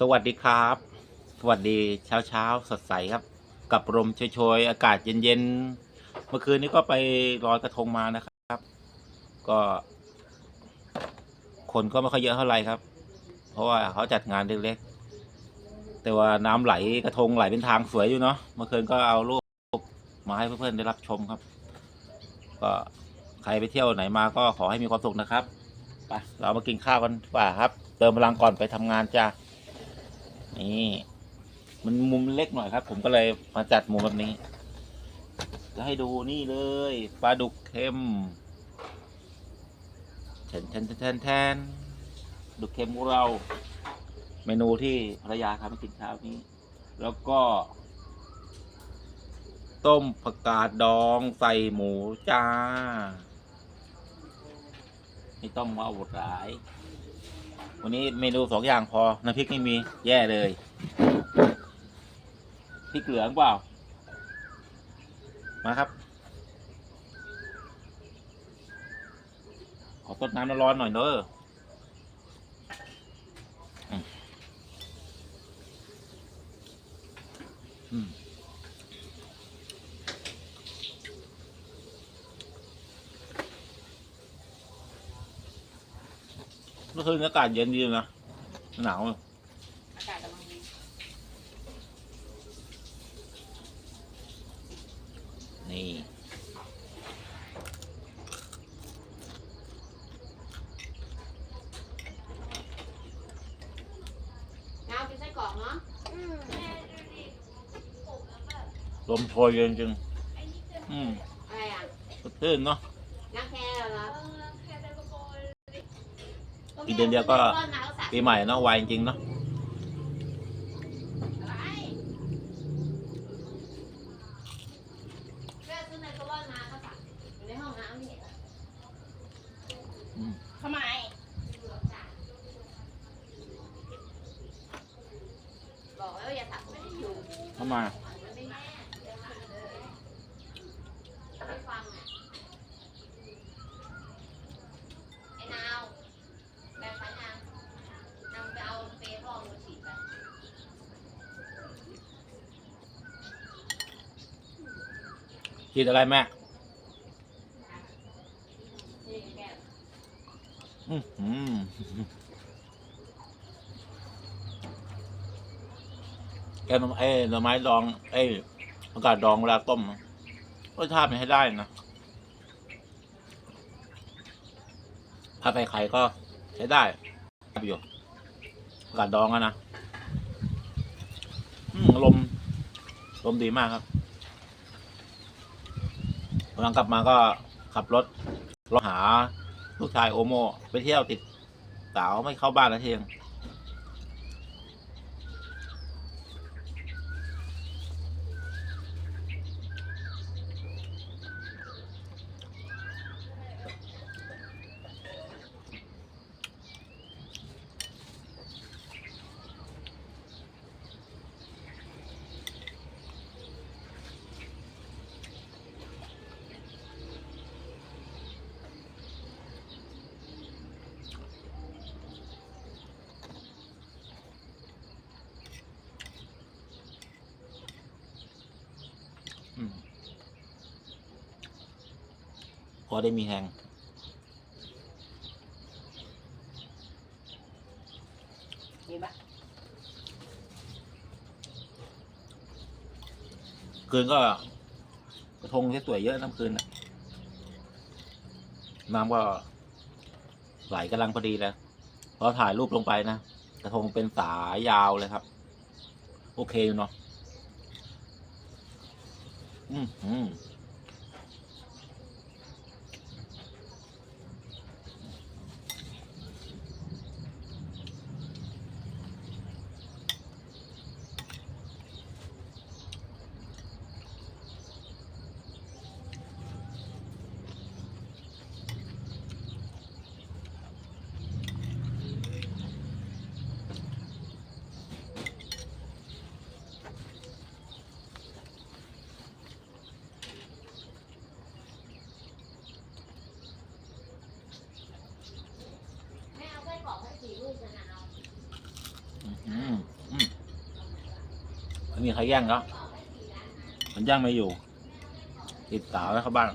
สวัสดีครับ สวัสดีเช้าเช้าสดใสครับ กับลมโชยๆอากาศเย็นๆ เมื่อคืนนี้ก็ไปลอยกระทงมานะครับ ก็ คนก็ไม่ค่อยเยอะเท่าไหร่ครับ เพราะว่าเขาจัดงานเล็กๆ แต่ว่าน้ำไหลกระทงไหลเป็นทางสวยอยู่เนาะ เมื่อคืนก็เอารูปมาให้เพื่อนๆได้รับชมครับ ก็ใครไปเที่ยวไหนมาก็ขอให้มีความสุขนะครับ ไปเรามากินข้าวกันดีกว่าครับ เติมพลังก่อนไปทำงานจ้า นี่มันมุมเล็กหน่อยครับ ผมก็เลยมาจัดมุมแบบนี้ จะให้ดูนี่เลยปลาดุกเค็มแทนแทนแทนแทนดุกเค็มของเรา เมนูที่ภรรยาทำให้กินเช้านี้ แล้วก็ ต้มผักกาดดองใส่หมูจ้าไม่ต้องมาอดหลาย วันนี้เมนูสองอย่างพอ น้ำพริกไม่มีแย่เลย พริกเหลืองเปล่า มาครับ ขอต้นน้ำร้อนหน่อยเนอะอืมอืมเมื่อ คืนอากาศเย็นดีนะหนาวอากาศกำลังดีนี่น้ำกินไส้กรอกเนาะลมโชยเย็นจริง อืมอะไรอะ สดชื่นเนาะน้ำแค่เหรอ อีกเดือนเดียวก็ปีใหม่เนาะไวจริงๆเนาะแม่ซื้อในโซล่ามาก็สั่งอยู่ในห้องน้ำนี่อืมทำไมบอกแล้วอย่าสั่งไม่ได้อยู่เข้ามามันไม่แน่ไม่ฟังอะไอ้นาวแบ่งฟันยังนำไปเอาสเปรย์พ่อมาฉีดไป คิดอะไรแม่แกอื้อหือแกน่อไอ้หน่อไม้ดอง ไอ้อากาศดองเวลาต้มรสชาติมันให้ได้นะถ้าใส่ไข่ก็ใช้ได้ประโยชน์อากาศดองอะนะอืมลม ลมดีมากครับ หลังกลับมาก็ขับรถรถหาลูกชายโอโม ไปเที่ยวติดสาวไม่เข้าบ้านนะเทียง พอได้มีแหงดีปะคืนก็กระทงที่สวยเยอะน้ำคืนนะน้ำก็ไหลกำลังพอดีเลยพอถ่ายรูปลงไปนะกระทงเป็นสายยาวเลยครับ โอเคอยู่เนาะอืมอืม อืมอืมไม่มีใครแย่งแล้วมันแย่งไม่อยู่ติดสาวแล้วเข้าบ้าน